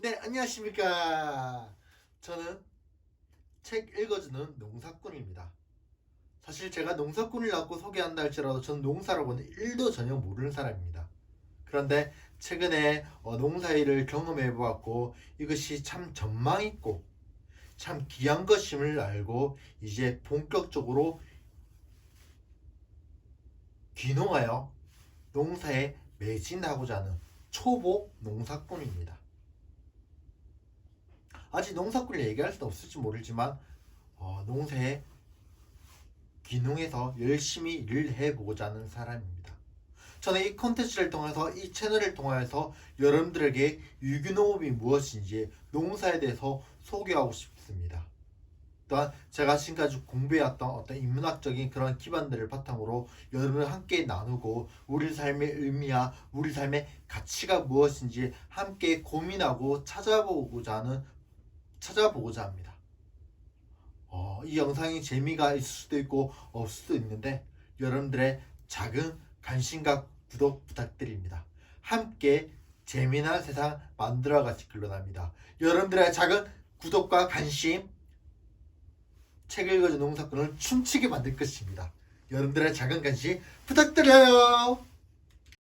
네, 안녕하십니까. 저는 책 읽어주는 농사꾼입니다. 사실 제가 농사꾼이라고 소개한다 할지라도 저는 농사라고는 1도 전혀 모르는 사람입니다. 그런데 최근에 어, 농사 일을 경험해 보았고 이것이 참 전망 있고 참 귀한 것임을 알고 이제 본격적으로 귀농하여 농사에 매진하고자 하는 초보 농사꾼입니다. 아직 농사꾼을 얘기할 수는 없을지 모르지만 어, 농사에 귀농해서 열심히 일을 해보고자 하는 사람입니다. 저는 이 콘텐츠를 통해서 이 채널을 통해서 여러분들에게 유기농업이 무엇인지 농사에 대해서 소개하고 싶습니다. 또한 제가 지금까지 공부해왔던 어떤 인문학적인 그런 기반들을 바탕으로 여러분과 함께 나누고 우리 삶의 의미와 우리 삶의 가치가 무엇인지 함께 고민하고 찾아보고자 하는 찾아보고자 합니다. 어, 이 영상이 재미가 있을 수도 있고 없을 수도 있는데 여러분들의 작은 관심과 구독 부탁드립니다. 함께 재미난 세상 만들어 가시길로 합니다. 여러분들의 작은 구독과 관심 책 읽어주는 농사꾼을 춤추게 만들 것입니다. 여러분들의 작은 관심 부탁드려요.